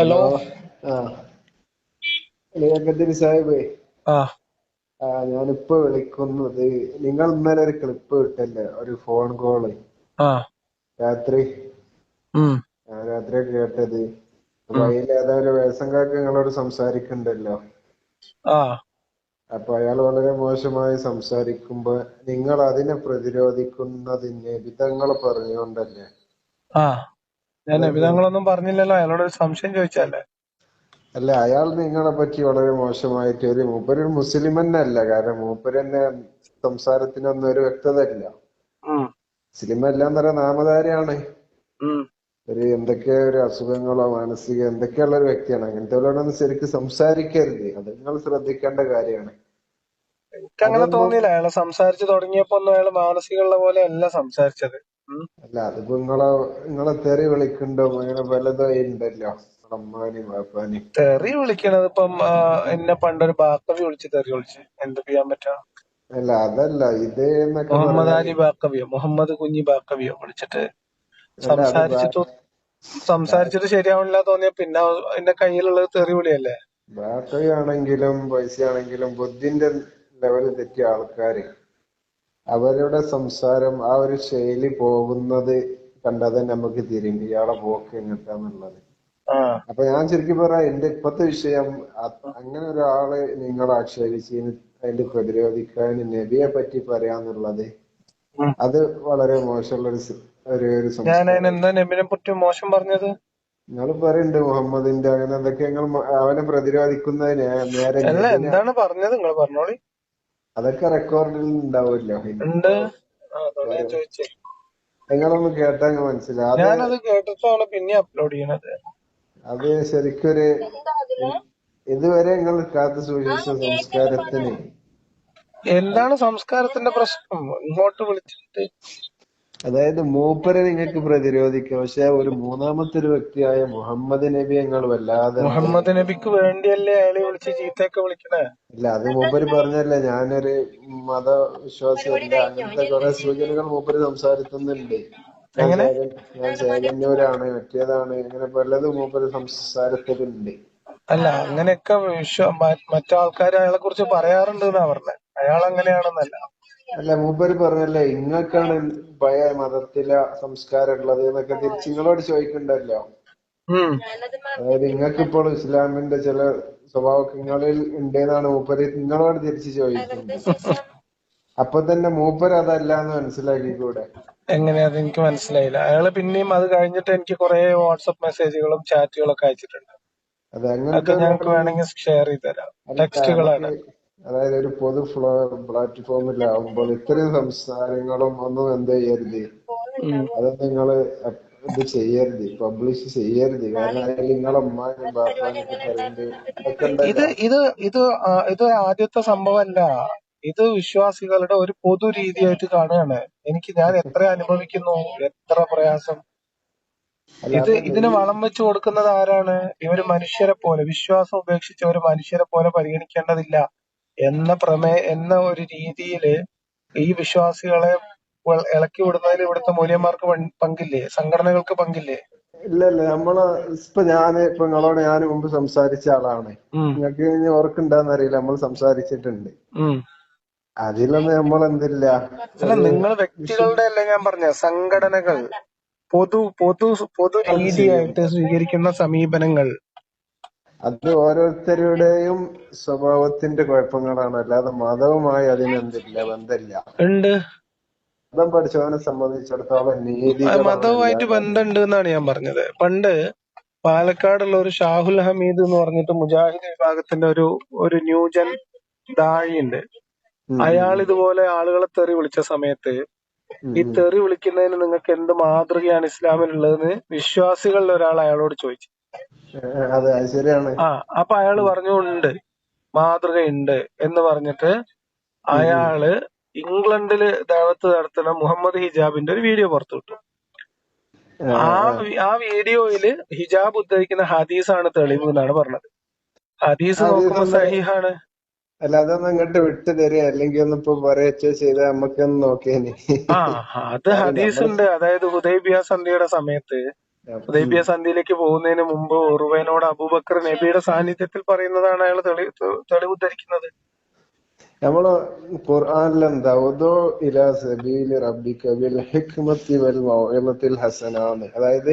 Hello. ആ. സാഹിബ് ഞാനിപ്പോ വിളിക്കുന്നത് നിങ്ങൾ ഇന്നലെ ഒരു ക്ലിപ്പ് വിട്ടല്ലേ ഒരു ഫോൺ കോൾ രാത്രി. രാത്രി കേട്ടത്. അതിൽ ഏതായാലും ഒരു കാക്ക നിങ്ങളോട് സംസാരിക്കണ്ടല്ലോ? അപ്പൊ അയാൾ വളരെ മോശമായി സംസാരിക്കുമ്പോ നിങ്ങൾ അതിനെ പ്രതിരോധിക്കുന്നതിന് വിധങ്ങൾ പറഞ്ഞുകൊണ്ടല്ലേ? ഞാൻ വിധങ്ങളൊന്നും പറഞ്ഞില്ലല്ലോ. അയാളോട് ഒരു സംശയം ചോദിച്ചല്ലേ അല്ല അയാൾ നിങ്ങളെ പറ്റി വളരെ മോശമായിട്ട് ഒരു മൂപ്പര് ഒരു മുസ്ലിം തന്നെ അല്ല കാരണം മൂപ്പര് തന്നെ സംസാരത്തിനൊന്നും ഒരു വ്യക്തത ഇല്ല മുസ്ലിം എല്ലാം തരം നാമധാരിയാണ്. ഒരു എന്തൊക്കെ ഒരു അസുഖങ്ങളോ മാനസിക എന്തൊക്കെയുള്ള ഒരു വ്യക്തിയാണ്. അങ്ങനത്തെ ശരിക്കും സംസാരിക്കരുത്. അത് നിങ്ങൾ ശ്രദ്ധിക്കേണ്ട കാര്യമാണ്. എനിക്കങ്ങനെ തോന്നിയില്ല. അയാൾ സംസാരിച്ചു തുടങ്ങിയപ്പോ ഒന്നും അയാൾ മാനസികമുള്ള പോലെ അല്ല സംസാരിച്ചത്. അല്ല അതിപ്പോ നിങ്ങളെ നിങ്ങളെ തെറി വിളിക്കണ്ടോ അങ്ങനെ പലതായി ഉണ്ടല്ലോ അമ്മാനും വാപ്പാനും. തെറി വിളിക്കണത് ഇപ്പം എന്നെ പണ്ടൊരു ബാക്കവി വിളിച്ച് തെറി വിളിച്ച്. എന്ത് ചെയ്യാൻ പറ്റാ? അല്ല അതല്ല ഇത് എന്നൊക്കെ മുഹമ്മദ് അലി ബാക്കവിയോ? മുഹമ്മദ് കുഞ്ഞി ബാക്കവിയോ വിളിച്ചിട്ട്? സംസാരിച്ചിട്ട് സംസാരിച്ചിട്ട് ശരിയാവണില്ല തോന്നിയ പിന്നെ എന്റെ കയ്യിലുള്ളത് തെറി വിളിയല്ലേ? ബാക്കവി ആണെങ്കിലും പൈസ ആണെങ്കിലും ബുദ്ധിന്റെ ലെവൽ തെറ്റിയ ആൾക്കാര്. അവരുടെ സംസാരം ആ ഒരു ശൈലി പോകുന്നത് കണ്ടാൽ തന്നെ നമുക്ക് തിരിയും ഇയാളെ പോക്ക് എങ്ങട്ടാന്നുള്ളത് അപ്പൊ ഞാൻ ശരിക്കും പറയാം എന്റെ ഇപ്പത്തെ വിഷയം അങ്ങനെ ഒരാളെ നിങ്ങൾ ആക്ഷേപിച്ച് അതിന്റെ പ്രതിരോധിക്കാൻ നബിയെ പറ്റി പറയാന്നുള്ളത് അത് വളരെ മോശമുള്ള ഒരു ഒരു ഞാൻ എന്താ നബിനെ പറ്റി മോശം പറഞ്ഞത്? നിങ്ങൾ പറയുന്നുണ്ട് മുഹമ്മദിന്റെ അങ്ങനെ എന്തൊക്കെ നിങ്ങൾ അവനെ പ്രതിരോധിക്കുന്നത് നേ- നേരെ എന്താണ് പറഞ്ഞത്? നിങ്ങൾ പറഞ്ഞോളി. അതൊക്കെ റെക്കോർഡിൽ ഉണ്ടാവുമല്ലോ ഉണ്ട്. ആ, ഞാൻ ചോദിച്ചേ. നിങ്ങളൊന്ന് കേട്ടാ ഞാൻ മനസ്സിലാവും. അത് ഞാനത് കേട്ടിട്ടാണ് പിന്നെ അപ്ലോഡ് ചെയ്യണത്. അത് ശരിക്കൊരു ഇതുവരെ നിങ്ങൾ കാത്തു സൂക്ഷിച്ച സംസ്കാരത്തിന് എന്താണ് സംസ്കാരത്തിന്റെ പ്രശ്നം? ഇങ്ങോട്ട് വിളിച്ചിട്ട് അതായത് മൂപ്പരെ നിങ്ങൾക്ക് പ്രതിരോധിക്കാം. പക്ഷെ ഒരു മൂന്നാമത്തെ ഒരു വ്യക്തിയായ മുഹമ്മദ് നബി ഞങ്ങൾ വല്ലാതെ മുഹമ്മദ് നബിക്ക് വേണ്ടിയല്ലേ അയാളെ വിളിച്ച് ചീത്തയൊക്കെ വിളിക്കണേ? ഇല്ല അത് മൂപ്പര് പറഞ്ഞല്ലേ ഞാനൊരു മതവിശ്വാസിയല്ല അങ്ങനത്തെ കുറെ സൂചനകൾ മൂപ്പര് സംസാരിക്കുന്നുണ്ട് ഞാൻ ചേകന്നൂരാണ് മറ്റേതാണ്. അങ്ങനെ പലതും മൂപ്പര് സംസാരത്തിലുണ്ട് അല്ല അങ്ങനെയൊക്കെ മറ്റാൾക്കാര് അയാളെ കുറിച്ച് പറയാറുണ്ട് എന്നാ പറഞ്ഞത് അയാൾ അങ്ങനെയാണെന്നല്ല. അല്ല മൂപ്പര് പറഞ്ഞല്ലേ ഇങ്ങക്കാണ് പഴയ മതത്തിലെ സംസ്കാരം ഉള്ളത് എന്നൊക്കെ തിരിച്ച് നിങ്ങളോട് ചോദിക്കണ്ടല്ലോ. അതായത് നിങ്ങൾക്ക് ഇപ്പോൾ ഇസ്ലാമിന്റെ ചില സ്വഭാവങ്ങളിൽ ഉണ്ടെന്നാണ് മൂപ്പര് നിങ്ങളോട് തിരിച്ച് ചോദിക്കുന്നത്. അപ്പൊ തന്നെ മൂപ്പര് അതല്ല എന്ന് മനസ്സിലാക്കിക്കൂടെ? എങ്ങനെയാ എനിക്ക് മനസ്സിലായില്ല. അയാൾ പിന്നെയും അത് കഴിഞ്ഞിട്ട് എനിക്ക് കുറെ വാട്സപ്പ് മെസ്സേജുകളും ചാറ്റുകളൊക്കെ അയച്ചിട്ടുണ്ട്. അത് അതൊക്കെ ഞങ്ങൾക്ക് വേണമെങ്കിൽ ഷെയർ ചെയ്ത് തരാം. ടെക്സ്റ്റുകളാണ് അതായത് ഒരു പൊതു പ്ലാറ്റ്ഫോമിൽ പ്ലാറ്റ്ഫോമിലാവുമ്പോൾ ഇത്രയും സംസാരങ്ങളും ഒന്നും എന്ത് ചെയ്യരുത്. അത് നിങ്ങൾ ഇത് ചെയ്യരുത് പബ്ലിഷ് ചെയ്യരുത്. കാരണം നിങ്ങളെ ഉമ്മാനും ബാപ്പാനൊക്കെ പറയുന്നത് ഇത് ഇത്? ഇത് ഇത് ആദ്യത്തെ സംഭവമല്ല. ഇത് വിശ്വാസികളുടെ ഒരു പൊതു രീതിയായിട്ട് കാണുകയാണ്. എനിക്ക് ഞാൻ എത്ര അനുഭവിക്കുന്നു എത്ര പ്രയാസം. ഇത് ഇതിന് വളം വെച്ച് കൊടുക്കുന്നത് ആരാണ്? ഇവർ മനുഷ്യരെ പോലെ വിശ്വാസം ഉപേക്ഷിച്ച് ഒരു മനുഷ്യരെ പോലെ പരിഗണിക്കേണ്ടതില്ല. എന്ന പ്രമേ എന്ന ഒരു രീതിയിൽ ഈ വിശ്വാസികളെ ഇളക്കി വിടുന്നതിൽ ഇവിടുത്തെ മൂല്യന്മാർക്ക് പങ്കില്ലേ? സംഘടനകൾക്ക് പങ്കില്ലേ? ഇല്ല ഇല്ല. നമ്മൾ ഇപ്പൊ ഞാൻ ഇപ്പൊ നിങ്ങളോട് ഞാൻ മുമ്പ് സംസാരിച്ച ആളാണ്. നിങ്ങൾക്ക് ഓർക്കുണ്ടാന്ന് അറിയില്ല. നമ്മൾ സംസാരിച്ചിട്ടുണ്ട്. അതിലൊന്നും നമ്മൾ എന്തില്ല അല്ല നിങ്ങൾ വ്യക്തികളുടെ അല്ല ഞാൻ പറഞ്ഞ? സംഘടനകൾ പൊതു പൊതു പൊതു രീതിയായിട്ട് സ്വീകരിക്കുന്ന സമീപനങ്ങൾ. അത് ഓരോരുത്തരുടെയും സ്വഭാവത്തിന്റെ കുഴപ്പങ്ങളാണ്. അല്ലാതെ മതവുമായി അതിനെന്തില്ല ബന്ധമില്ല. ഉണ്ട്. മതം പഠിച്ചവനെ സംബന്ധിച്ചിടത്തോളം മതവുമായിട്ട് ബന്ധമുണ്ട് എന്നാണ് ഞാൻ പറഞ്ഞത്. പണ്ട് പാലക്കാടുള്ള ഒരു ഷാഹുൽ ഹമീദ് എന്ന് പറഞ്ഞിട്ട് മുജാഹിദ് വിഭാഗത്തിന്റെ ഒരു ഒരു ന്യൂജൻ ദാഴിയുണ്ട്. അയാൾ ഇതുപോലെ ആളുകളെ തെറി വിളിച്ച സമയത്ത് ഈ തെറി വിളിക്കുന്നതിന് നിങ്ങൾക്ക് എന്ത് മാതൃകയാണ് ഇസ്ലാമിലുള്ളതെന്ന് വിശ്വാസികളിൽ ഒരാൾ അയാളോട് ചോദിച്ചു. ആ അപ്പൊ അയാൾ പറഞ്ഞു ഉണ്ട് മാതൃകയുണ്ട് എന്ന് പറഞ്ഞിട്ട്. അയാൾ ഇംഗ്ലണ്ടിൽ ദാവത്ത് നടത്തുന്ന മുഹമ്മദ് ഹിജാബിന്റെ ഒരു വീഡിയോ പുറത്തുവിട്ടു. വിട്ടു ആ ആ വീഡിയോയിൽ ഹിജാബ് ഉദ്ധരിക്കുന്ന ഹദീസാണ് തെളിവ് എന്നാണ് പറഞ്ഞത്. ഹദീസ് നോക്കുമ്പോ സഹിഹാണ്. അല്ല അതൊന്ന് ഇങ്ങോട്ട് വിട്ടു തരിക അല്ലെങ്കിൽ ഒന്ന് ഇപ്പൊ പറയച്ചോ ചെയ്താൽ നമുക്കൊന്ന് നോക്കിയേനെ. ആ അത് ഹദീസുണ്ട് ഹദീസ് ഉണ്ട് അതായത് ഹുദൈബിയ സന്ധിയുടെ സമയത്ത് ഹുദൈബിയ സന്ധിയിലേക്ക് പോകുന്നതിന് മുമ്പ് ഉറുവനോട് അബൂബക്കർ നബിയുടെ സാന്നിധ്യത്തിൽ പറയുന്നതാണ് അയാൾ തെളി തെളിവ് ധരിക്കുന്നത് നമ്മൾ ഖുർആനിൽ എന്താ ഉദോ ഇലാ സബീലി റബ്ബിക ബിൽ ഹിക്മത്തി വൽ ഹസനാന്ന്. അതായത്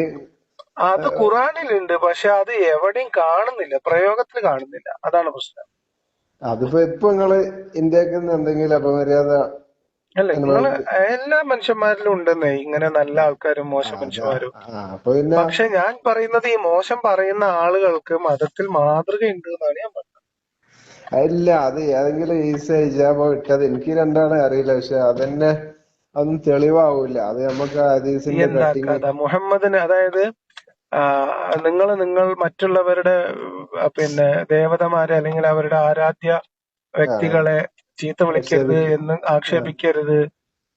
അത് ഖുറാനിലുണ്ട് പക്ഷെ അത് എവിടെയും കാണുന്നില്ല പ്രയോഗത്തിൽ കാണുന്നില്ല. അതാണ് പ്രശ്നം. അതിപ്പോ ഇപ്പൊ നിങ്ങൾ ഇന്ത്യയ്ക്ക് എന്തെങ്കിലും അപമര്യാദ അല്ല നിങ്ങൾ എല്ലാ മനുഷ്യന്മാരിലും ഉണ്ടെന്നേ. ഇങ്ങനെ നല്ല ആൾക്കാരും മോശം മനുഷ്യന്മാരും. പക്ഷെ ഞാൻ പറയുന്നത് ഈ മോശം പറയുന്ന ആളുകൾക്ക് മതത്തിൽ മാതൃക ഉണ്ട് എന്നാണ് ഞാൻ പറയുന്നത് അല്ല അത് ഏതെങ്കിലും ഈസ ഹിജാബോ ഇട്ടത് എനിക്ക് രണ്ടാണ് അറിയില്ല. പക്ഷെ അതന്നെ അതൊന്നും തെളിവാവൂല. അത് നമുക്ക് മുഹമ്മദിന് അതായത് നിങ്ങൾ നിങ്ങൾ മറ്റുള്ളവരുടെ പിന്നെ ദേവതമാരെ അല്ലെങ്കിൽ അവരുടെ ആരാധ്യ വ്യക്തികളെ ചീത്ത വിളിക്കരുത് എന്ന് ആക്ഷേപിക്കരുത്.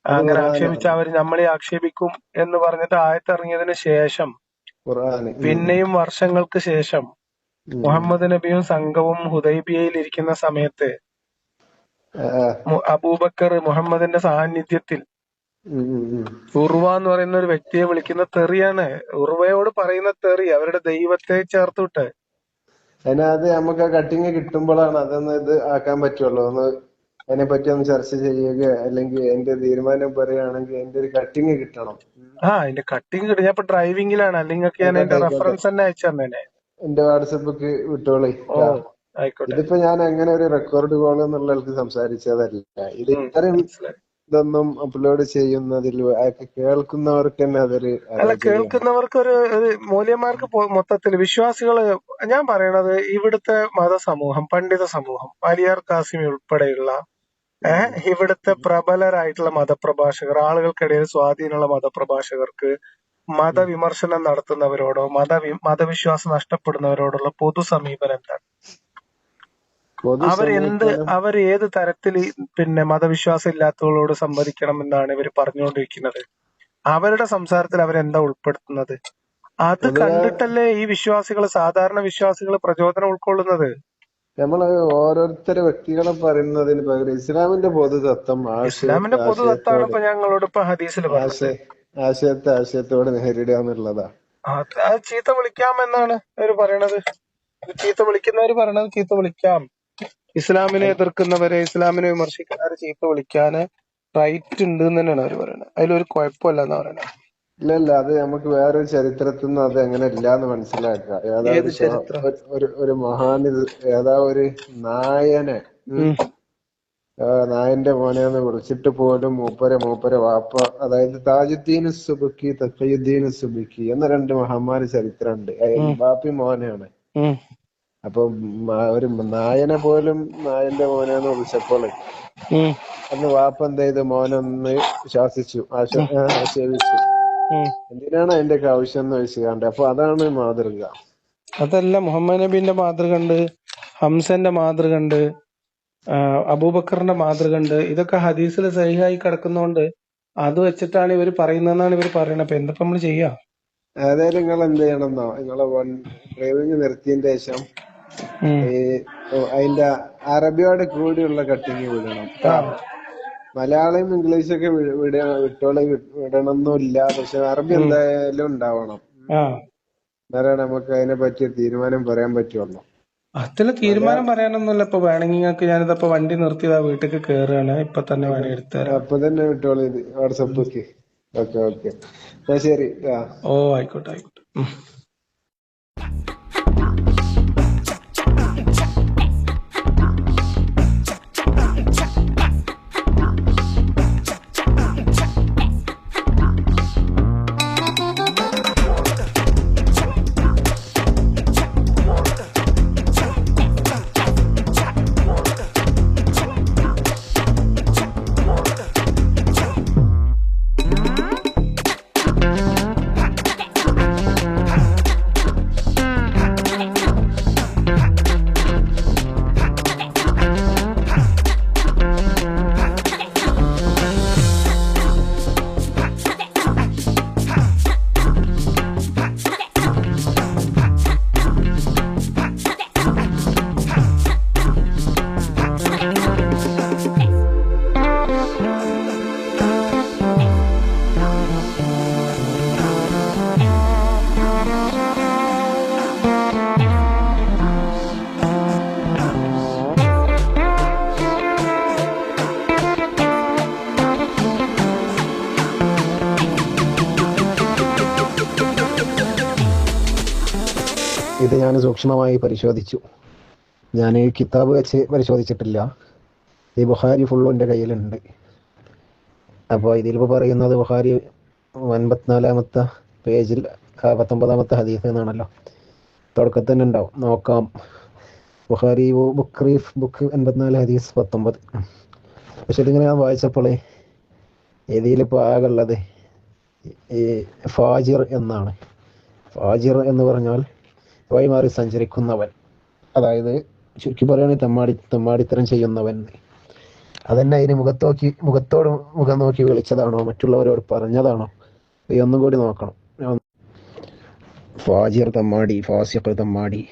അങ്ങനെ. ആക്ഷേപിച്ച അവർ നമ്മളെ ആക്ഷേപിക്കും എന്ന് പറഞ്ഞിട്ട് ആയത്തിറങ്ങിയതിന് ശേഷം പിന്നെയും വർഷങ്ങൾക്ക് ശേഷം മുഹമ്മദ് നബിയും സംഘവും ഹുദൈബിയയിൽ ഇരിക്കുന്ന സമയത്ത് അബൂബക്കർ മുഹമ്മദിന്റെ സാന്നിധ്യത്തിൽ ഉം, ഉം, ഉം. ഉറുവ എന്ന് പറയുന്ന ഒരു വ്യക്തിയെ വിളിക്കുന്ന തെറിയാണ്. ഉറുവയോട് പറയുന്ന തെറി അവരുടെ ദൈവത്തെ ചേർത്തുവിട്ട്. അതിനകത്ത് നമുക്ക് ആ കട്ടിങ് കിട്ടുമ്പോഴാണ് അതൊന്ന് ഇത് ആക്കാൻ പറ്റുള്ളൂ. ഒന്ന് അതിനെ പറ്റി ഒന്ന് ചർച്ച ചെയ്യുക അല്ലെങ്കിൽ എന്റെ തീരുമാനം പറയുകയാണെങ്കിൽ എന്റെ ഒരു കട്ടിങ് കിട്ടണം. ആ അതിന്റെ കട്ടിങ് കിട്ടും. ഞാൻ ഇപ്പൊ ഡ്രൈവിംഗിലാണ് അല്ലെങ്കിൽ ഞാൻ അതിന്റെ റെഫറൻസ് തന്നെ അയച്ചു എന്റെ വാട്സപ്പിക്ക് വിട്ടോളി. ഇതിപ്പോ ഞാൻ എങ്ങനെ ഒരു റെക്കോർഡ് കോൾ എന്നുള്ളവർക്ക് സംസാരിച്ചതല്ല. ഇത് ഇത്രയും ഇതൊന്നും അപ്ലോഡ് ചെയ്യുന്നതിൽ കേൾക്കുന്നവർക്ക് തന്നെ അതൊരു അല്ല കേൾക്കുന്നവർക്ക് ഒരു മൂല്യമാർക്ക് മൂല്യന്മാർക്ക് മൊത്തത്തിൽ വിശ്വാസികൾ ഞാൻ പറയണത് ഇവിടുത്തെ മതസമൂഹം പണ്ഡിത സമൂഹം അലിയാർ കാസിമി ഉൾപ്പെടെയുള്ള ഇവിടുത്തെ പ്രബലരായിട്ടുള്ള മതപ്രഭാഷകർ ആളുകൾക്കിടയിൽ സ്വാധീനമുള്ള മതപ്രഭാഷകർക്ക് മതവിമർശനം നടത്തുന്നവരോടോ മത മതവിശ്വാസം നഷ്ടപ്പെടുന്നവരോടുള്ള പൊതു സമീപനം എന്താണ്? അവരെന്ത് അവർ ഏത് തരത്തിൽ പിന്നെ മതവിശ്വാസം ഇല്ലാത്തവരോട് സംവദിക്കണം എന്നാണ് ഇവർ പറഞ്ഞുകൊണ്ടിരിക്കുന്നത്? അവരുടെ സംസാരത്തിൽ അവരെന്താ ഉൾപ്പെടുത്തുന്നത്? അത് കണ്ടിട്ടല്ലേ ഈ വിശ്വാസികൾ സാധാരണ വിശ്വാസികൾ പ്രചോദനം ഉൾക്കൊള്ളുന്നത്? നമ്മൾ ഓരോരുത്തരെ വ്യക്തികളെ പറയുന്നതിന് പകരം ഇസ്ലാമിന്റെ പൊതുതത്വം ഇസ്ലാമിന്റെ ഇപ്പൊ ഞങ്ങളോട് ഇപ്പൊ ഹദീസിൽ ആശയത്തെ ആശയത്തോട് നേരിടുക എന്നുള്ളതാ. അത് വിളിക്കാം ചീത്ത വിളിക്കാമെന്നാണ് അവർ പറയണത്. ചീത്ത വിളിക്കുന്നവര് പറയണത് ചീത്ത വിളിക്കാം. ഇസ്ലാമിനെ എതിർക്കുന്നവരെ ഇസ്ലാമിനെ വിമർശിക്കുന്നവരെ ചീത്ത വിളിക്കാന് റൈറ്റ് ഉണ്ട് എന്ന് തന്നെയാണ് അവർ പറയുന്നത് അതിലൊരു കുഴപ്പമില്ല എന്നാ പറയുന്നത് ഇല്ല ഇല്ല അത് നമുക്ക് വേറൊരു ചരിത്രത്തിൽ നിന്ന് അത് അങ്ങനെ ഇല്ലാന്ന് മനസ്സിലാക്കുക. ഏതാ ഒരു ഒരു- മഹാൻ ഇത് ഏതാ ഒരു നായനെ? നായന്റെ മോനെന്ന് വിളിച്ചിട്ട് പോലും മൂപ്പരെ മൂപ്പരെ വാപ്പ അതായത് താജുദ്ദീൻ സുബുക്കി തക്കയുദ്ദീൻ സുബുക്കി എന്ന രണ്ട് മഹാന്മാര് ചരിത്രമുണ്ട് ബാപ്പി മോനെയാണ്. അപ്പൊ ഒരു നായനെ പോലും നായന്റെ മോനെന്ന് വിളിച്ചപ്പോൾ അന്ന് വാപ്പ എന്ത് ചെയ്തു? മോനൊന്ന് ശാസിച്ചു ആക്ഷേപിച്ചു. എന്തിനാണ് അതിന്റെ ഒക്കെ ആവശ്യം എന്ന് വെച്ച് അപ്പൊ അതാണ് മാതൃക. അതല്ല മുഹമ്മദ് നബീന്റെ മാതൃക ഉണ്ട് ഹംസന്റെ മാതൃക ഉണ്ട് അബൂബക്കറിന്റെ മാതൃക ഉണ്ട് ഇതൊക്കെ ഹദീസിൽ സഹിഹായി കിടക്കുന്നോണ്ട് അത് വെച്ചിട്ടാണ് ഇവർ പറയുന്നതെന്നാണ് ഇവർ പറയുന്നത് അപ്പൊ എന്താ നമ്മൾ ചെയ്യാ? അതായത് നിങ്ങൾ എന്ത് ചെയ്യണമെന്നോ നിങ്ങളെ ഡ്രൈവിംഗ് നിർത്തിയതിന്റെ ശേഷം. ഈ അതിന്റെ അറബിയോട് കൂടിയുള്ള കട്ടിങ് വിടണം. മലയാളം ഇംഗ്ലീഷ് ഒക്കെ വിട വിട്ടോളെ വിടണമെന്നില്ല പക്ഷെ അറബി എന്തായാലും ഉണ്ടാവണം. എന്നാലേ നമുക്ക് അതിനെ പറ്റിയ തീരുമാനം പറയാൻ പറ്റുള്ളൂ. അതിൽ തീരുമാനം പറയാനൊന്നുമില്ല. ഇപ്പൊ വേണമെങ്കിൽ നിങ്ങൾക്ക് ഞാനിതപ്പോ വണ്ടി നിർത്തിയതാ വീട്ടിൽ കേറുകയാണ്. ഇപ്പൊ തന്നെ വേണമെങ്കിൽ എടുത്തുതരാം. അപ്പൊ തന്നെ വിട്ടോളി ഇത് വാട്സപ്പിക്ക് ഓക്കേ ഓക്കേ. എന്നാ ശരി ഓ ആയിക്കോട്ടെ ആയിക്കോട്ടെ. ഇത് ഞാൻ സൂക്ഷ്മമായി പരിശോധിച്ചു. ഞാൻ ഈ കിതാബ് വെച്ച് പരിശോധിച്ചിട്ടില്ല. ഈ ബുഹാരി ഫുള്ളും എന്റെ കയ്യിലുണ്ട്. അപ്പോൾ ഇതിലിപ്പോൾ പറയുന്നത് ബുഹാരി അൻപത്തിനാലാമത്തെ പേജിൽ പത്തൊമ്പതാമത്തെ ഹദീസ് എന്നാണല്ലോ. തുടക്കത്തിൽ തന്നെ ഉണ്ടാവും. നോക്കാം. ബുഹാരി ബുക്ക് റീഫ് ബുക്ക് എൺപത്തിനാല് ഹദീസ് പത്തൊമ്പത്. പക്ഷെ ഇതിങ്ങനെ ഞാൻ വായിച്ചപ്പോൾ ഇതിലിപ്പോൾ ആകെയുള്ളത് ഈ ഫാജിർ എന്നാണ്. ഫാജിർ എന്ന് പറഞ്ഞാൽ വഴിമാറി സഞ്ചരിക്കുന്നവൻ. അതായത് ചുരുക്കി പറയുകയാണെങ്കിൽ തെമ്മാടി തെമ്മാടിത്തരം ചെയ്യുന്നവൻ. അതന്നെ അതിന് മുഖത്തോക്കി മുഖത്തോട് മുഖം നോക്കി വിളിച്ചതാണോ? മറ്റുള്ളവരോട് പറഞ്ഞതാണോ? ഒന്നും കൂടി നോക്കണം. ഫാജിർ തമ്മാടി ഫാസിഖ് തമ്മാടി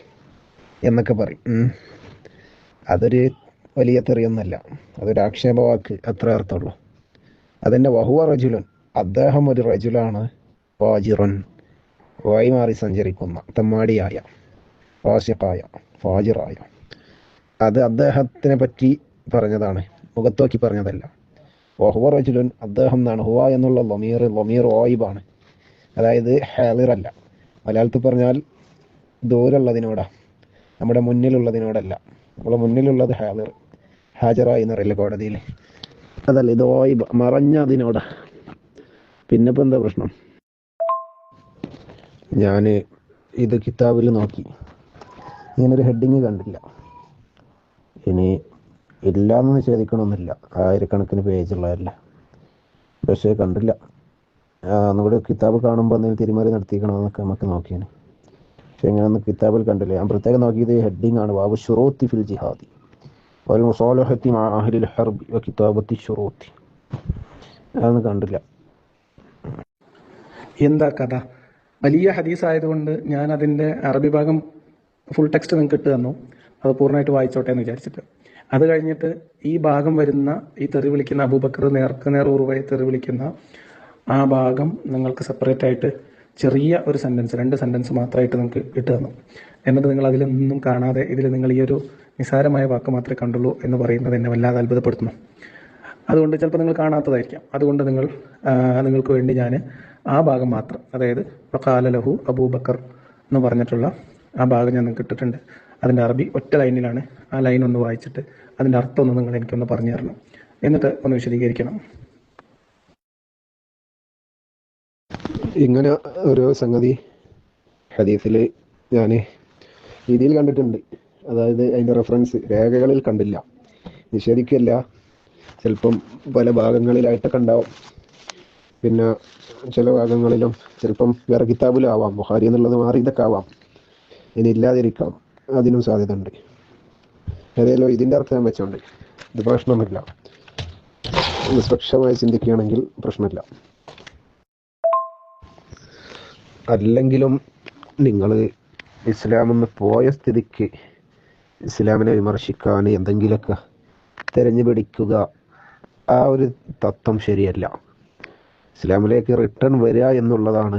എന്നൊക്കെ പറയും. അതൊരു വലിയ തെറിയൊന്നല്ല. അതൊരു ആക്ഷേപവാക്ക് അത്ര അർത്ഥമുള്ളൂ. അതെന്നെ വഹുവ റജുലൻ. അദ്ദേഹം ഒരു റജുലാണ് ഫാജിറൻ. വഴിമാറി സഞ്ചരിക്കുന്ന തെമ്മാടിയായ ഫാസിഖായ ഫാജിറായ. അത് അദ്ദേഹത്തിനെ പറ്റി പറഞ്ഞതാണ്. മുഖത്തോക്കി പറഞ്ഞതല്ല. വഹുവ വച്ചിലുൻ അദ്ദേഹം എന്നാണ്. ഹുവ എന്നുള്ള ലൊമീർ ലൊമീർ ഓയിബാണ് അതായത് ഹാലിറല്ല മലയാളത്തിൽ പറഞ്ഞാൽ ദൂരമുള്ളതിനോടാ നമ്മുടെ മുന്നിലുള്ളതിനോടല്ല. നമ്മുടെ മുന്നിലുള്ളത് ഹാലിർ ഹാജറായി എന്നറിയില്ല കോടതിയിൽ. അതല്ല ഇത് ഓയിബ് മറഞ്ഞ അതിനോടാ പിന്നെ ഇപ്പം എന്താ പ്രശ്നം? ഞാൻ ഇത് കിതാബിൽ നോക്കി ഇങ്ങനൊരു ഹെഡിങ് കണ്ടില്ല ഇനി ഇല്ലാന്ന് നിഷേധിക്കണമെന്നില്ല ആയിരക്കണക്കിന് പേജുള്ളതല്ല പക്ഷേ കണ്ടില്ല ആ, നമ്മുടെ കിതാബ് കാണുമ്പോൾ എന്തെങ്കിലും തിരിമറി നടത്തിക്കണമെന്നൊക്കെ നമുക്ക് നോക്കിയാണ് പക്ഷെ ഇങ്ങനെയൊന്നും കിതാബിൽ കണ്ടില്ല ഞാൻ പ്രത്യേകം നോക്കിയത് ഹെഡിങ് ആണ് ബാബു ഷുറൂത്തി ഫിൽ ജിഹാദി والمصالحة مع أهل الحرب وكتابة الشروط അതൊന്നും കണ്ടില്ല എന്താ കഥ വലിയ ഹദീസ് ആയതുകൊണ്ട് ഞാൻ അതിന്റെ അറബി ഭാഗം ഫുൾ ടെക്സ്റ്റ് നിങ്ങൾക്ക് ഇട്ട് തന്നു. അത് പൂർണമായിട്ട് വായിച്ചോട്ടെ എന്ന് വിചാരിച്ചിട്ട്. അത് കഴിഞ്ഞിട്ട് ഈ ഭാഗം വരുന്ന ഈ തെറി വിളിക്കുന്ന അബൂബക്കർ നേർക്ക് നേർ ഉറവയെ തെറി വിളിക്കുന്ന ആ ഭാഗം നിങ്ങൾക്ക് സെപ്പറേറ്റ് ആയിട്ട് ചെറിയ ഒരു സെന്റൻസ് രണ്ട് സെന്റൻസ് മാത്രമായിട്ട് നിങ്ങൾക്ക് ഇട്ട് തന്നു. എന്നിട്ട് നിങ്ങൾ അതിലൊന്നും കാണാതെ ഇതിൽ നിങ്ങൾ ഈ ഒരു നിസാരമായ വാക്ക് മാത്രമേ കണ്ടുള്ളൂ എന്ന് പറയുന്നത് എന്നെ വല്ലാതെ അത്ഭുതപ്പെടുത്തുന്നു. അതുകൊണ്ട് ചിലപ്പോൾ നിങ്ങൾ കാണാത്തതായിരിക്കാം. അതുകൊണ്ട് നിങ്ങൾ നിങ്ങൾക്ക് വേണ്ടി ഞാൻ ആ ഭാഗം മാത്രം. അതായത് വഖാല ലഹു അബൂബക്കർ എന്ന് പറഞ്ഞിട്ടുള്ള ആ ഭാഗം ഞാൻ നിങ്ങൾക്ക് ഇട്ടിട്ടുണ്ട്. അതിന്റെ അറബി ഒറ്റ ലൈനിലാണ്. ആ ലൈൻ ഒന്ന് വായിച്ചിട്ട് അതിന്റെ അർത്ഥം ഒന്ന് നിങ്ങൾ എനിക്കൊന്ന് പറഞ്ഞു തരണം. എന്നിട്ട് ഒന്ന് വിശദീകരിക്കണം. ഇങ്ങനെ ഒരു സംഗതി ഹദീസിൽ ഞാൻ രീതിയിൽ കണ്ടിട്ടുണ്ട്. അതായത് അതിന്റെ റെഫറൻസ് രേഖകളിൽ കണ്ടില്ല. നിഷേധിക്കില്ല. ചിലപ്പം പല ഭാഗങ്ങളിലായിട്ടൊക്കെ ഉണ്ടാവും പിന്നെ ചില ഭാഗങ്ങളിലും ചിലപ്പം വേറെ കിതാബിലും ആവാം ബുഹാരി എന്നുള്ളത് മാറി ഇതൊക്കെ ആവാം ഇനി ഇല്ലാതിരിക്കാം. അതിനും സാധ്യത ഉണ്ട് ഏതായാലും ഇതിന്റെ അർത്ഥം വെച്ചോണ്ട് ഇത് പ്രശ്നമൊന്നുമില്ല. നിഷ്പക്ഷമായി ചിന്തിക്കുകയാണെങ്കിൽ പ്രശ്നമില്ല. അല്ലെങ്കിലും നിങ്ങൾ ഇസ്ലാമെന്ന് പോയ സ്ഥിതിക്ക് ഇസ്ലാമിനെ വിമർശിക്കാൻ എന്തെങ്കിലുമൊക്കെ തിരഞ്ഞു പിടിക്കുക ആ ഒരു തത്വം ശരിയല്ല. ഇസ്ലാമിലേക്ക് റിട്ടേൺ വരിക എന്നുള്ളതാണ്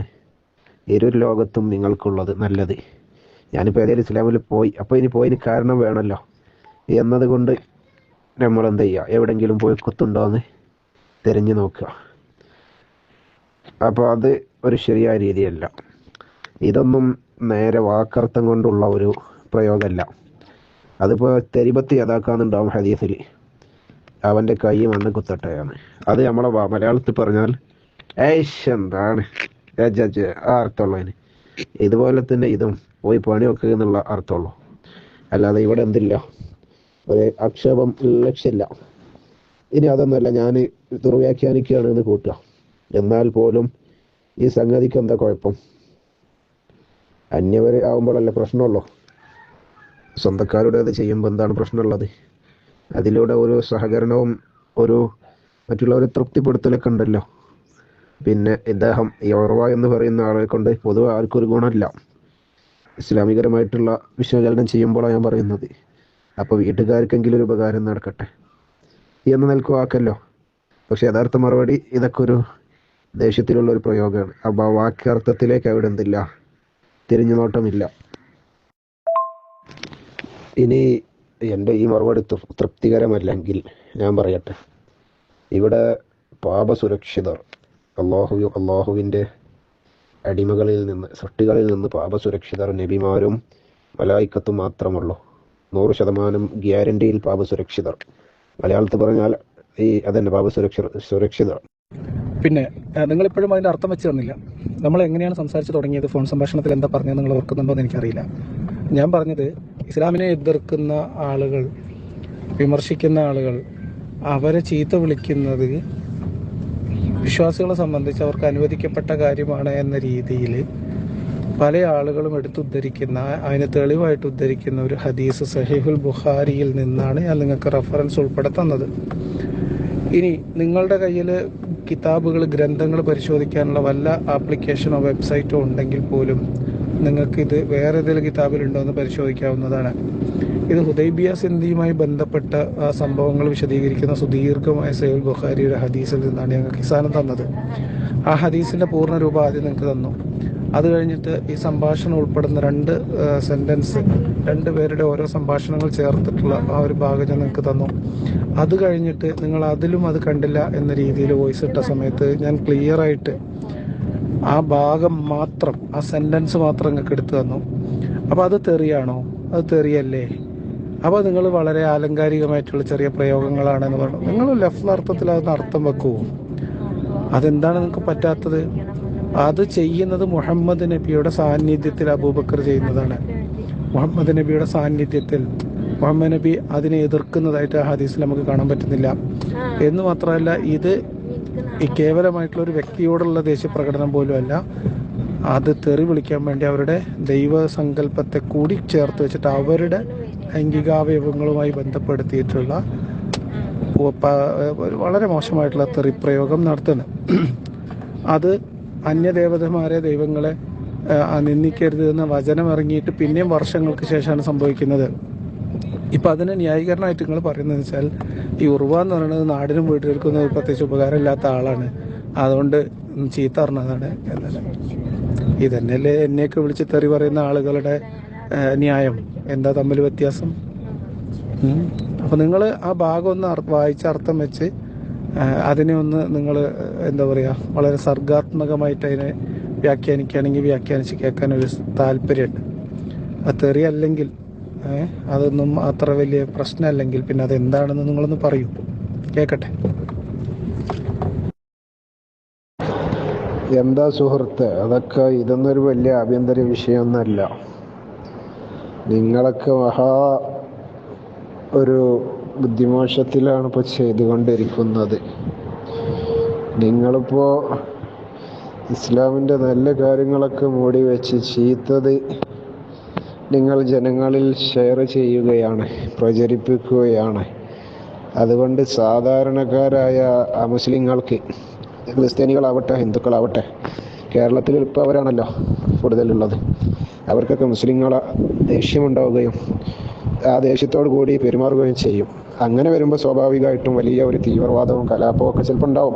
ഇരു ലോകത്തും നിങ്ങൾക്കുള്ളത് നല്ലത്. ഞാനിപ്പോൾ ഏതായാലും ഇസ്ലാമിൽ പോയി അപ്പോൾ ഇനി പോയതിന് കാരണം വേണമല്ലോ എന്നതുകൊണ്ട് നമ്മൾ എന്ത് ചെയ്യുക എവിടെയെങ്കിലും പോയി കുത്തുണ്ടോ എന്ന് തിരഞ്ഞു നോക്കുക. അപ്പോൾ അത് ഒരു ശരിയായ രീതിയല്ല. ഇതൊന്നും നേരെ വാക്കർത്ഥം കൊണ്ടുള്ള ഒരു പ്രയോഗമല്ല അതിപ്പോൾ തെരിപത്തി അതാക്കാന്നുണ്ടാവും ഹദീസിൽ അവന്റെ കൈ മണ്ണ് കുത്തട്ടെയാണ്. അത് നമ്മളെ മലയാളത്തിൽ പറഞ്ഞാൽ ഏഷ് എന്താണ് അർത്ഥമുള്ളതിന് ഇതുപോലെ തന്നെ ഇതും പോയി പണി വെക്കുക എന്നുള്ള അർത്ഥമുള്ളൂ. അല്ലാതെ ഇവിടെ എന്തില്ല. ഒരു ആക്ഷേപം ലക്ഷ്യമില്ല. ഇനി അതൊന്നുമല്ല ഞാൻ ദുർവ്യാഖ്യാനിക്കുകയാണ് എന്ന് കൂട്ടുക. എന്നാൽ പോലും ഈ സംഗതിക്ക് എന്താ കുഴപ്പം? അന്യവർ ആവുമ്പോഴല്ലേ പ്രശ്നമുള്ളൂ. സ്വന്തക്കാരുടേത് ചെയ്യുമ്പോൾ എന്താണ് പ്രശ്നമുള്ളത്? അതിലൂടെ ഒരു സഹകരണവും ഒരു മറ്റുള്ളവരെ തൃപ്തിപ്പെടുത്തലൊക്കെ ഉണ്ടല്ലോ. പിന്നെ ഇദ്ദേഹം ഈ ഉറവ എന്ന് പറയുന്ന ആളെ കൊണ്ട് പൊതുവെ ആർക്കും ഒരു ഗുണമില്ല. ഇസ്ലാമികരമായിട്ടുള്ള വിശകലനം ചെയ്യുമ്പോഴാണ് ഞാൻ പറയുന്നത്. അപ്പോൾ വീട്ടുകാർക്കെങ്കിലും ഒരു ഉപകാരം നടക്കട്ടെ. എന്ന് നിൽക്കുവാക്കല്ലോ പക്ഷെ യഥാർത്ഥ മറുപടി ഇതൊക്കെ ഒരു ദേഷ്യത്തിലുള്ള ഒരു പ്രയോഗമാണ്. അപ്പോൾ ആ വാക്യാർത്ഥത്തിലേക്ക് അവിടെ എന്തില്ല? തിരിഞ്ഞു നോട്ടമില്ല. ഇനി എന്റെ ഈ മറുപടി തൃപ്തികരമല്ലെങ്കിൽ ഞാൻ പറയട്ടെ. ഇവിടെ പാപസുരക്ഷിതർ അള്ളാഹു അള്ളാഹുവിന്റെ അടിമകളിൽ നിന്ന് സൃഷ്ടികളിൽ നിന്ന് പാപസുരക്ഷിതർ നബിമാരും മലായിക്കത്തും മാത്രമുള്ളൂ. നൂറ് ശതമാനം ഗ്യാരണ്ടിയിൽ പാപസുരക്ഷിതർ. മലയാളത്തിൽ പറഞ്ഞാൽ ഈ അതന്നെ പാപ സുരക്ഷ സുരക്ഷിതർ. പിന്നെ നിങ്ങൾ ഇപ്പോഴും അതിന്റെ അർത്ഥം വെച്ച് തന്നില്ല. നമ്മൾ എങ്ങനെയാണ് സംസാരിച്ച് തുടങ്ങിയത്? ഫോൺ സംഭാഷണത്തിൽ എന്താ പറഞ്ഞത് നിങ്ങൾ ഓർക്കുന്നുണ്ടോ എന്ന് എനിക്കറിയില്ല. ഞാൻ പറഞ്ഞത് ഇസ്ലാമിനെ എതിർക്കുന്ന ആളുകൾ വിമർശിക്കുന്ന ആളുകൾ അവരെ ചീത്ത വിളിക്കുന്നത് വിശ്വാസികളെ സംബന്ധിച്ച് അവർക്ക് അനുവദിക്കപ്പെട്ട കാര്യമാണ് എന്ന രീതിയിൽ പല ആളുകളും എടുത്തുദ്ധരിക്കുന്ന അതിന് തെളിവായിട്ട് ഉദ്ധരിക്കുന്ന ഒരു ഹദീസ് സഹീഹുൽ ബുഖാരിയിൽ നിന്നാണ് ഞാൻ നിങ്ങൾക്ക് റെഫറൻസ് ഉൾപ്പെടെ തന്നത് ഇനി നിങ്ങളുടെ കയ്യിൽ കിതാബുകൾ ഗ്രന്ഥങ്ങൾ പരിശോധിക്കാനുള്ള വല്ല ആപ്ലിക്കേഷനോ വെബ്സൈറ്റോ ഉണ്ടെങ്കിൽ പോലും നിങ്ങൾക്ക് ഇത് വേറെ ഏതെങ്കിലും കിതാബിലുണ്ടോ എന്ന് പരിശോധിക്കാവുന്നതാണ്. ഇത് ഹുദൈബിയ സിന്ധിയുമായി ബന്ധപ്പെട്ട സംഭവങ്ങൾ വിശദീകരിക്കുന്ന സുദീർഘമായ സൈൽ ബുഖാരിയുടെ ഹദീസിൽ നിന്നാണ് ഞങ്ങൾക്ക് കിസാനം തന്നത്. ആ ഹദീസിന്റെ പൂർണ രൂപം ആദ്യം നിങ്ങൾക്ക് തന്നു. അത് കഴിഞ്ഞിട്ട് ഈ സംഭാഷണം ഉൾപ്പെടുന്ന രണ്ട് സെന്റൻസ് രണ്ട് പേരുടെ ഓരോ സംഭാഷണങ്ങൾ ചേർത്തിട്ടുള്ള ആ ഒരു ഭാഗം ഞാൻ നിങ്ങൾക്ക് തന്നു. അത് കഴിഞ്ഞിട്ട് നിങ്ങൾ അതിലും അത് കണ്ടില്ല എന്ന രീതിയിൽ വോയിസ് ഇട്ട സമയത്ത് ഞാൻ ക്ലിയറായിട്ട് ആ ഭാഗം മാത്രം ആ സെന്റൻസ് മാത്രം നിങ്ങൾക്ക് എടുത്തു തന്നു. അപ്പോൾ അത് തെറിയാണോ? അത് തെറിയല്ലേ? അപ്പോൾ നിങ്ങൾ വളരെ ആലങ്കാരികമായിട്ടുള്ള ചെറിയ പ്രയോഗങ്ങളാണെന്ന് പറഞ്ഞു. നിങ്ങൾ ലെഫ്റ്റ് അർത്ഥത്തിൽ അതൊന്ന് അർത്ഥം വെക്കുമോ അതെന്താണ് നിങ്ങൾക്ക് പറ്റാത്തത്? അത് ചെയ്യുന്നത് മുഹമ്മദ് നബിയുടെ സാന്നിധ്യത്തിൽ അബൂബക്കർ ചെയ്യുന്നതാണ്. മുഹമ്മദ് നബിയുടെ സാന്നിധ്യത്തിൽ മുഹമ്മദ് നബി അതിനെ എതിർക്കുന്നതായിട്ട് ഹദീസിൽ നമുക്ക് കാണാൻ പറ്റുന്നില്ല. എന്ന് മാത്രമല്ല ഇത് ഈ കേവലമായിട്ടുള്ള ഒരു വ്യക്തിയോടുള്ള ദേഷ്യപ്രകടനം പോലും അല്ല. അത് തെറി വിളിക്കാൻ വേണ്ടി അവരുടെ ദൈവസങ്കല്പത്തെ കൂടി ചേർത്ത് വെച്ചിട്ട് അവരുടെ ലൈംഗികാവയവങ്ങളുമായി ബന്ധപ്പെടുത്തിയിട്ടുള്ള വളരെ മോശമായിട്ടുള്ള തെറിപ്രയോഗം നടത്തുന്നത് അത് അന്യദേവതമാരെ ദൈവങ്ങളെ നിന്ദിക്കരുത് എന്ന വചനം ഇറങ്ങിയിട്ട് പിന്നെയും വർഷങ്ങൾക്ക് ശേഷമാണ് സംഭവിക്കുന്നത്. ഇപ്പൊ അതിന് ന്യായീകരണമായിട്ട് നിങ്ങൾ പറയുന്നത് വെച്ചാൽ ഈ ഉറുവ എന്ന് പറയുന്നത് നാടിനും വീട്ടിലേക്കും ഒന്നും പ്രത്യേകിച്ച് ഉപകാരമില്ലാത്ത ആളാണ്. അതുകൊണ്ട് ചീത്ത പറഞ്ഞതാണ് എന്നാണ് ഇതന്നെയല്ലേ എന്നെയൊക്കെ വിളിച്ച് തെറി പറയുന്ന ആളുകളുടെ ന്യായം. എന്താ തമ്മിൽ വ്യത്യാസം? അപ്പോൾ അപ്പൊ നിങ്ങൾ ആ ഭാഗം ഒന്ന് വായിച്ച അർത്ഥം വെച്ച് അതിനെ ഒന്ന് നിങ്ങൾ എന്താ പറയുക വളരെ സർഗാത്മകമായിട്ട് അതിനെ വ്യാഖ്യാനിക്കുകയാണെങ്കിൽ വ്യാഖ്യാനിച്ച് കേൾക്കാൻ ഒരു താല്പര്യമുണ്ട്. അത് തെറിയല്ലെങ്കിൽ അല്ലെങ്കിൽ അതൊന്നും അത്ര വലിയ പ്രശ്നമല്ലെങ്കിൽ പിന്നെ അത് എന്താണെന്ന് നിങ്ങളൊന്ന് പറയൂ. കേൾക്കട്ടെ എന്താ സുഹൃത്ത്? അതൊക്കെ ഇതൊന്നൊരു വലിയ ആഭ്യന്തര വിഷയമൊന്നുമല്ല. നിങ്ങളൊക്കെ മഹാ ഒരു ബുദ്ധിമോശത്തിലാണ് ഇപ്പോൾ ചെയ്തുകൊണ്ടിരിക്കുന്നത്. നിങ്ങളിപ്പോൾ ഇസ്ലാമിന്റെ നല്ല കാര്യങ്ങളൊക്കെ മൂടി വെച്ച് ചീത്തത് നിങ്ങൾ ജനങ്ങളിൽ ഷെയർ ചെയ്യുകയാണ് പ്രചരിപ്പിക്കുകയാണ്. അതുകൊണ്ട് സാധാരണക്കാരായ മുസ്ലിങ്ങൾക്ക് ക്രിസ്ത്യാനികളാവട്ടെ ഹിന്ദുക്കളാവട്ടെ കേരളത്തിൽ ഇപ്പോൾ അവരാണല്ലോ കൂടുതലുള്ളത്. അവർക്കൊക്കെ മുസ്ലിങ്ങളെ ദേഷ്യമുണ്ടാവുകയും ആ ദേഷ്യത്തോടു കൂടി പെരുമാറുകയും ചെയ്യും. അങ്ങനെ വരുമ്പോൾ സ്വാഭാവികമായിട്ടും വലിയ ഒരു തീവ്രവാദവും കലാപവും ഒക്കെ ചിലപ്പോൾ ഉണ്ടാവും.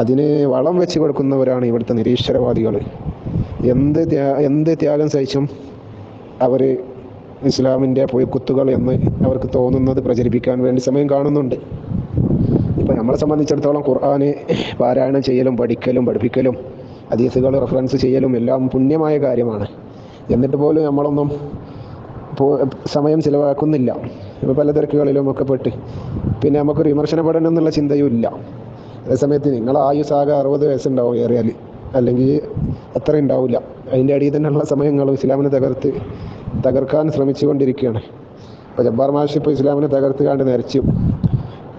അതിന് വളം വെച്ച് കൊടുക്കുന്നവരാണ് ഇവിടുത്തെ നിരീശ്വരവാദികൾ. എന്ത് എന്ത് ത്യാഗം സഹിച്ചും അവർ ഇസ്ലാമിന്റെ പൊയ്ക്കുത്തുകൾ എന്ന് അവർക്ക് തോന്നുന്നത് പ്രചരിപ്പിക്കാൻ വേണ്ടി സമയം കാണുന്നുണ്ട്. ഇപ്പം നമ്മളെ സംബന്ധിച്ചിടത്തോളം ഖുർആന് പാരായണം ചെയ്യലും പഠിക്കലും പഠിപ്പിക്കലും അതീസുകൾ റെഫറൻസ് ചെയ്യലും എല്ലാം പുണ്യമായ കാര്യമാണ്. എന്നിട്ട് പോലും നമ്മളൊന്നും സമയം ചിലവാക്കുന്നില്ല. ഇപ്പോൾ പല തിരക്കുകളിലും ഒക്കെ പെട്ട്. പിന്നെ നമുക്കൊരു വിമർശന പഠനം എന്നുള്ള ചിന്തയും ഇല്ല. അതേസമയത്ത് നിങ്ങൾ ആയുസാകെ അറുപത് വയസ്സുണ്ടാവും ഏറിയാൽ അല്ലെങ്കിൽ അത്ര ഉണ്ടാവില്ല. അതിന്റെ അടിയിൽ തന്നെയുള്ള സമയങ്ങളും ഇസ്ലാമിനെ തകർത്ത് തകർക്കാൻ ശ്രമിച്ചുകൊണ്ടിരിക്കുകയാണ്. ഇപ്പോൾ ജബ്ബാർ മാഷ് ഇപ്പോൾ ഇസ്ലാമിനെ തകർത്ത് കണ്ട് നരച്ചു.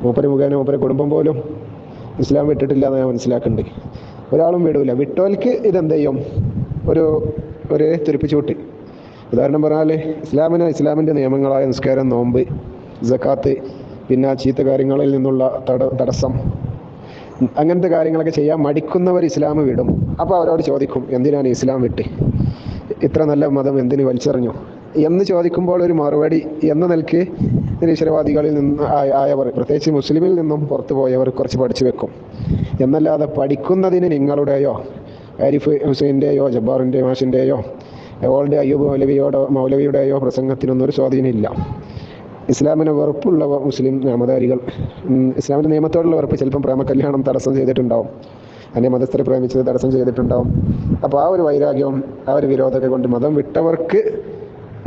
മൂപ്പര് മുഖേന മൂപ്പര് കുടുംബം പോലും ഇസ്ലാം വിട്ടിട്ടില്ല എന്ന് ഞാൻ മനസ്സിലാക്കുന്നുണ്ട് ഒരാളും വിടൂല. വിട്ടോൽക്ക് ഇതെന്ത് ചെയ്യും? ഒരു ഒരു തുരുപ്പിച്ചൂട്ട് ഉദാഹരണം പറഞ്ഞാൽ ഇസ്ലാമിന് ഇസ്ലാമിന്റെ നിയമങ്ങളായ നിസ്കാരം നോമ്പ് ജക്കാത്ത് പിന്നെ ചീത്ത കാര്യങ്ങളിൽ നിന്നുള്ള തട തടസ്സം. അങ്ങനത്തെ കാര്യങ്ങളൊക്കെ ചെയ്യാൻ മടിക്കുന്നവർ ഇസ്ലാം വിടും. അപ്പോൾ അവരോട് ചോദിക്കും എന്തിനാണ് ഇസ്ലാം വിട്ട്? ഇത്ര നല്ല മതം എന്തിന് വലിച്ചെറിഞ്ഞു? എന്ന് ചോദിക്കുമ്പോൾ ഒരു മറുപടി എന്ന നിലയ്ക്ക് നിരീശ്വരവാദികളിൽ നിന്ന് ആയ- ആയവർ പ്രത്യേകിച്ച് മുസ്ലിമിൽ നിന്നും പുറത്തു പോയവർ കുറച്ച് പഠിച്ചു വെക്കും. എന്നല്ലാതെ പഠിക്കുന്നതിന് നിങ്ങളുടെയോ ആരിഫ് ഹുസൈന്റെയോ ജബ്ബാറിന്റെ മാഷിന്റെയോ ഓൾഡ് അയ്യൂബ് മൗലവിയോടോ മൗലവിയുടെയോ പ്രസംഗത്തിനൊന്നും ഒരു സ്വാധീനമില്ല. ഇസ്ലാമിന് വെറുപ്പുള്ള മുസ്ലിം നാമധാരികൾ ഇസ്ലാമിന്റെ നിയമത്തോടുള്ള വെറുപ്പ് ചിലപ്പം പ്രേമകല്യാണം തടസ്സം ചെയ്തിട്ടുണ്ടാവും. അന്യ മതസ്ഥരെ പ്രേമിച്ചത് തടസ്സം ചെയ്തിട്ടുണ്ടാവും. അപ്പോൾ ആ ഒരു വൈരാഗ്യവും ആ ഒരു വിരോധമൊക്കെ കൊണ്ട് മതം വിട്ടവർക്ക്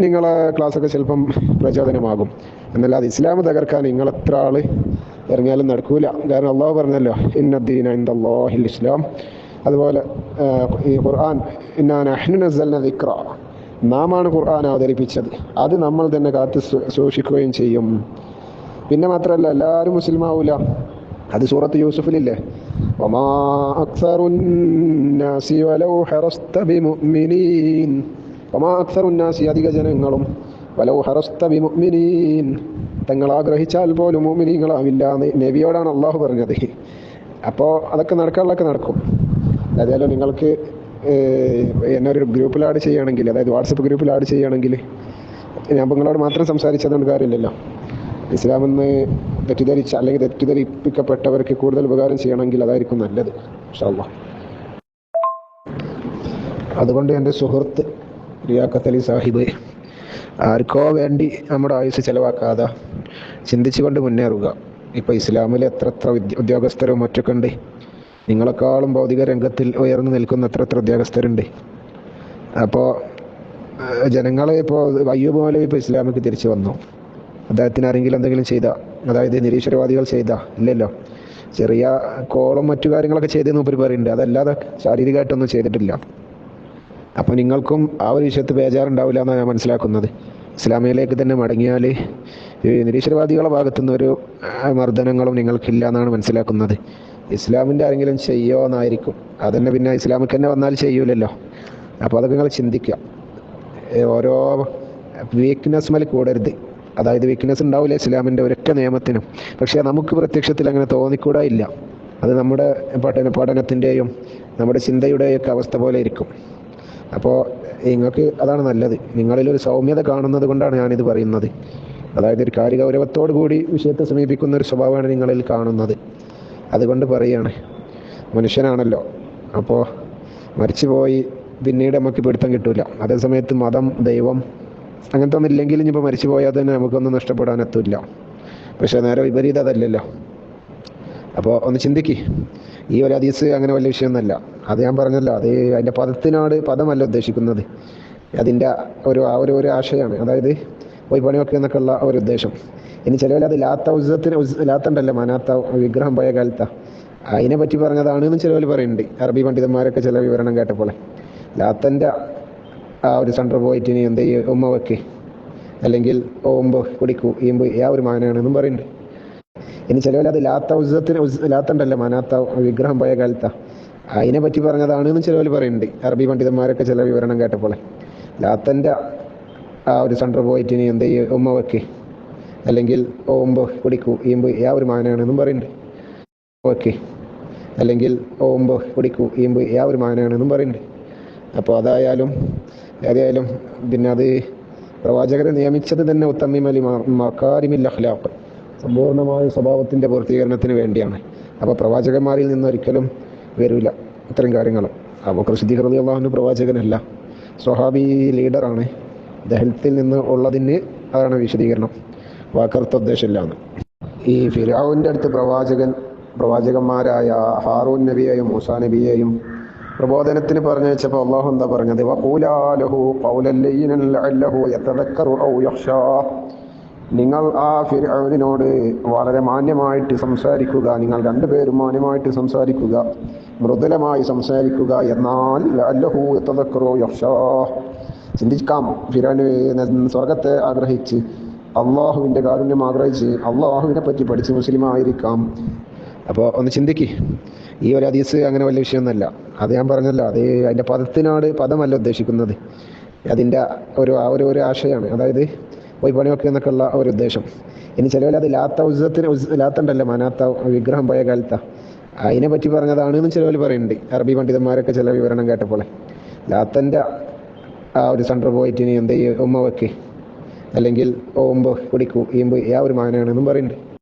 നിങ്ങളെ ക്ലാസ്സൊക്കെ ചിലപ്പം പ്രചോദനമാകും. എന്നല്ലാതെ ഇസ്ലാം തകർക്കാൻ നിങ്ങളെത്ര ആൾ ഇറങ്ങിയാലും നടക്കൂല. കാരണം അള്ളാഹു പറഞ്ഞല്ലോ ഇന്നദ്ദീന ഇന്ദല്ലാഹിൽ ഇസ്ലാം. അതുപോലെ ഈ ഖുർആൻ ഇന്നാനഹ്നുനസൽന ദിക്ര നാമാണ് ഖുർആൻ അവതരിപ്പിച്ചത്. അത് നമ്മൾ തന്നെ കാത്തു സൂക്ഷിക്കുകയും ചെയ്യും. പിന്നെ മാത്രമല്ല എല്ലാവരും മുസ്ലിമാവൂല. അത് സൂറത്ത് യൂസുഫിലില്ലേ? അധിക ജനങ്ങളും. വലൗ ഹറസ്ത ബിമുഅ്മിനീൻ. തങ്ങൾ ആഗ്രഹിച്ചാൽ പോലും മുഅ്മിനീങ്ങളാവില്ല എന്ന് നബിയോടാണ് അള്ളാഹു പറഞ്ഞത്. അപ്പോൾ അതൊക്കെ നടക്കാനുള്ളതൊക്കെ നടക്കും. അതായത് നിങ്ങൾക്ക് എന്നെ ഒരു ഗ്രൂപ്പിൽ ആഡ് ചെയ്യുകയാണെങ്കിൽ അതായത് വാട്സപ്പ് ഗ്രൂപ്പിൽ ആഡ് ചെയ്യുകയാണെങ്കിൽ ഞാൻ നിങ്ങളോട് മാത്രം സംസാരിച്ചതുകൊണ്ട് കാര്യമില്ലല്ലോ. ഇസ്ലാമെന്ന് തെറ്റിദ്ധരിച്ച അല്ലെങ്കിൽ തെറ്റിദ്ധരിപ്പിക്കപ്പെട്ടവർക്ക് കൂടുതൽ ഉപകാരം ചെയ്യണമെങ്കിൽ അതായിരിക്കും നല്ലത് ഇൻഷാ അല്ലാ അതുകൊണ്ട് എന്റെ സുഹൃത്ത് റിയാഖത്ത് അലി സാഹിബ് ആർക്കോ വേണ്ടി നമ്മുടെ ആയുസ് ചിലവാക്കാതെ ചിന്തിച്ചുകൊണ്ട് മുന്നേറുക. ഇപ്പോൾ ഇസ്ലാമിൽ എത്ര എത്ര ഉദ്യ- ഉദ്യോഗസ്ഥരും മറ്റൊക്കെ ഉണ്ട് നിങ്ങളെക്കാളും ഭൗതിക രംഗത്തിൽ ഉയർന്നു നിൽക്കുന്ന എത്ര ഉദ്യോഗസ്ഥരുണ്ട് അപ്പോൾ ജനങ്ങൾ ഇപ്പോൾ അയ്യൂബ് മൗലവി ഇപ്പോൾ ഇസ്ലാമിക്ക് തിരിച്ചു വന്നു. അദ്ദേഹത്തിന് ആരെങ്കിലും എന്തെങ്കിലും ചെയ്ത? അതായത് നിരീശ്വരവാദികൾ ചെയ്ത? ഇല്ലല്ലോ. ചെറിയ കോളും മറ്റു കാര്യങ്ങളൊക്കെ ചെയ്തെന്ന് മൂപ്പര് പറയുന്നുണ്ട് അതല്ലാതെ ശാരീരികമായിട്ടൊന്നും ചെയ്തിട്ടില്ല. അപ്പോൾ നിങ്ങൾക്കും ആ ഒരു വിഷയത്ത് ബേജാറുണ്ടാവില്ല എന്നാണ് ഞാൻ മനസ്സിലാക്കുന്നത്. ഇസ്ലാമിലേക്ക് തന്നെ മടങ്ങിയാൽ നിരീശ്വരവാദികളുടെ ഭാഗത്തുനിന്ന് ഒരു ആ, മർദ്ദനങ്ങളും നിങ്ങൾക്കില്ല എന്നാണ് മനസ്സിലാക്കുന്നത്. ഇസ്ലാമിന്റെ ആരെങ്കിലും ചെയ്യോ എന്നായിരിക്കും. അതന്നെ പിന്നെ ഇസ്ലാമിക്ക് തന്നെ വന്നാൽ ചെയ്യൂലല്ലോ. അപ്പോൾ അതൊക്കെ നിങ്ങൾ ചിന്തിക്കുക. ഓരോ വീക്ക്നെസ് മേൽ കൂടരുത്. അതായത് വീക്ക്നെസ് ഉണ്ടാവില്ല ഇസ്ലാമിന്റെ ഒരൊറ്റ നിയമത്തിനും. പക്ഷേ നമുക്ക് പ്രത്യക്ഷത്തിൽ അങ്ങനെ തോന്നിക്കൂടാ ഇല്ല. അത് നമ്മുടെ പഠന പഠനത്തിന്റെയും നമ്മുടെ ചിന്തയുടെയൊക്കെ അവസ്ഥ പോലെ ഇരിക്കും. അപ്പോൾ നിങ്ങൾക്ക് അതാണ് നല്ലത്. നിങ്ങളിലൊരു സൗമ്യത കാണുന്നത് കൊണ്ടാണ് ഞാനിത് പറയുന്നത്. അതായത് ഒരു കാര്യഗൗരവത്തോടു കൂടി വിഷയത്തെ സമീപിക്കുന്ന ഒരു സ്വഭാവമാണ് നിങ്ങളിൽ കാണുന്നത്. അതുകൊണ്ട് പറയുകയാണ് മനുഷ്യനാണല്ലോ. അപ്പോൾ മരിച്ചുപോയി പിന്നീട് നമുക്ക് പിടുത്തം കിട്ടില്ല അതേസമയത്ത് മതം ദൈവം അങ്ങനത്തെ ഒന്നും ഇല്ലെങ്കിൽ ഇനിയിപ്പോൾ മരിച്ചു പോയാൽ തന്നെ നമുക്കൊന്നും നഷ്ടപ്പെടാൻ എത്തില്ല. പക്ഷേ നേരെ വിപരീത അതല്ലല്ലോ. അപ്പോൾ ഒന്ന് ചിന്തിക്ക്. ഈ ഒരു അതീസ് അങ്ങനെ വലിയ വിഷയമൊന്നുമല്ല. അത് ഞാൻ പറഞ്ഞല്ലോ. അത് അതിന്റെ പദത്തിനോട് പദമല്ല ഉദ്ദേശിക്കുന്നത്. അതിന്റെ ഒരു ആ ഒരു ഒരു ആശയമാണ്. അതായത് പോയി പണിയൊക്കെ എന്നൊക്കെയുള്ള ഒരു ഉദ്ദേശം. ഇനി ചിലവിൽ അത് ലാത്ത ഉസ്സത്തിന് ഉസ് മനാത്ത വിഗ്രഹം പോയ കാലത്ത. അതിനെ പറ്റി പറഞ്ഞതാണ് എന്ന് ചിലവർ പറയുന്നുണ്ട് അറബി പണ്ഡിതന്മാരൊക്കെ ചില വിവരണം കേട്ടപ്പോൾ ലാത്തന്റെ ആ ഒരു സെൻട്രൽ പോയിട്ട് ഇനി എന്ത് ചെയ്യും? ഉമ്മ വെക്ക്. അല്ലെങ്കിൽ ഓമ്പ് കുടിക്കൂ ഈമ്പ് ആ ഒരു മാനാണെന്നും പറയുന്നുണ്ട് ഇനി ചിലവിൽ അത് ലാത്ത ഉസ്സത്തിന് ഉസ് മനാത്ത വിഗ്രഹം പോയ കാലത്ത. അതിനെ പറ്റി പറഞ്ഞതാണ് എന്ന് ചിലവർ പറയുന്നുണ്ട് അറബി പണ്ഡിതന്മാരൊക്കെ ചില വിവരണം കേട്ടപ്പോൾ ലാത്തന്റെ ആ ഒരു സെന്റർ പോയിട്ട് ഇനി എന്ത് ചെയ്യും? ഉമ്മ വെക്ക്. അല്ലെങ്കിൽ ഓമ്പ് കുടിക്കൂ ഈമ്പ് ആ ഒരു മാനാണെന്നും പറയുന്നുണ്ട്. വെക്ക്. അല്ലെങ്കിൽ ഓമ്പ് കുടിക്കൂ ഈമ്പ് ആ ഒരു മാനാണെന്നും പറയുന്നുണ്ട്. അപ്പോൾ അതായാലും ഏതായാലും പിന്നെ അത് പ്രവാചകരെ നിയമിച്ചത് തന്നെ ഉത്തമ്മിം അലി മക്കാരിമിൽ അഖ്ലാഖ്. സമ്പൂർണമായ സ്വഭാവത്തിന്റെ പൂർത്തീകരണത്തിന് വേണ്ടിയാണ്. അപ്പോൾ പ്രവാചകന്മാരിൽ നിന്നൊരിക്കലും വരില്ല ഇത്തരം കാര്യങ്ങൾ. അപ്പോൾ സിദ്ദീഖ് റളി അള്ളാഹുവിന് പ്രവാചകനല്ല. സ്വഹാബി ലീഡറാണ് ദഹലത്തിൽ നിന്ന് ഉള്ളതിന് അതാണ് വിശദീകരണം. വാക്കർത്ത ഉദ്ദേശമില്ലാന്ന്. ഈ ഫിറാവുന്റെ അടുത്ത് പ്രവാചകൻ പ്രവാചകന്മാരായ ഹാറൂൻ നബിയെയും മൂസാ നബിയെയും പ്രബോധനത്തിന് പറഞ്ഞു വെച്ചപ്പോൾ അള്ളാഹു എന്താ പറഞ്ഞത്? നിങ്ങൾ ആ ഫിർഔനിനോട് വളരെ മാന്യമായിട്ട് സംസാരിക്കുക നിങ്ങൾ രണ്ടുപേരും മാന്യമായിട്ട് സംസാരിക്കുക മൃദുലമായി സംസാരിക്കുക എന്നാൽ അല്ലഹു യതദക്കറു ഔ യഖ്ഷാ ചിന്തിക്കാം. ഫിറാന് സ്വർഗത്തെ ആഗ്രഹിച്ച് അള്ളാഹുവിന്റെ കാരുണ്യം ആഗ്രഹിച്ച് അള്ളാഹുവിനെ പറ്റി പഠിച്ച് മുസ്ലിം ആയിരിക്കാം അപ്പോൾ ഒന്ന് ചിന്തിക്ക്. ഈ ഒരു ഹദീസ് അങ്ങനെ വലിയ വിഷയമൊന്നുമല്ല. അത് ഞാൻ പറഞ്ഞല്ലോ അത് അതിന്റെ പദത്തിനോട് പദമല്ല ഉദ്ദേശിക്കുന്നത്. അതിന്റെ ഒരു ആ ഒരു ഒരു ആശയമാണ്. അതായത് പോയി പണിയൊക്കെ എന്നൊക്കെ ഉള്ള ഒരു ഉദ്ദേശം. ഇനി ചിലവിൽ അത് ലാത്ത ഉസ്സത്തിന് ലാത്തണ്ടല്ലോ മനാത്ത വിഗ്രഹം പോയ കാലത്ത. അതിനെ പറ്റി പറഞ്ഞതാണ് എന്ന് ചിലവർ പറയുന്നുണ്ട്. അറബി പണ്ഡിതന്മാരൊക്കെ ചില വിവരണം കേട്ടപ്പോൾ ലാത്തന്റെ ആ ഒരു സെന്റർ പോയിട്ട് ഇനി എന്ത് ചെയ്യും ഉമ്മ വെക്ക്. അല്ലെങ്കിൽ ഓമ്പ് കുടിക്കൂ ഈമ്പ് ആ ഒരു മാനാണെന്നും പറയുന്നുണ്ട്.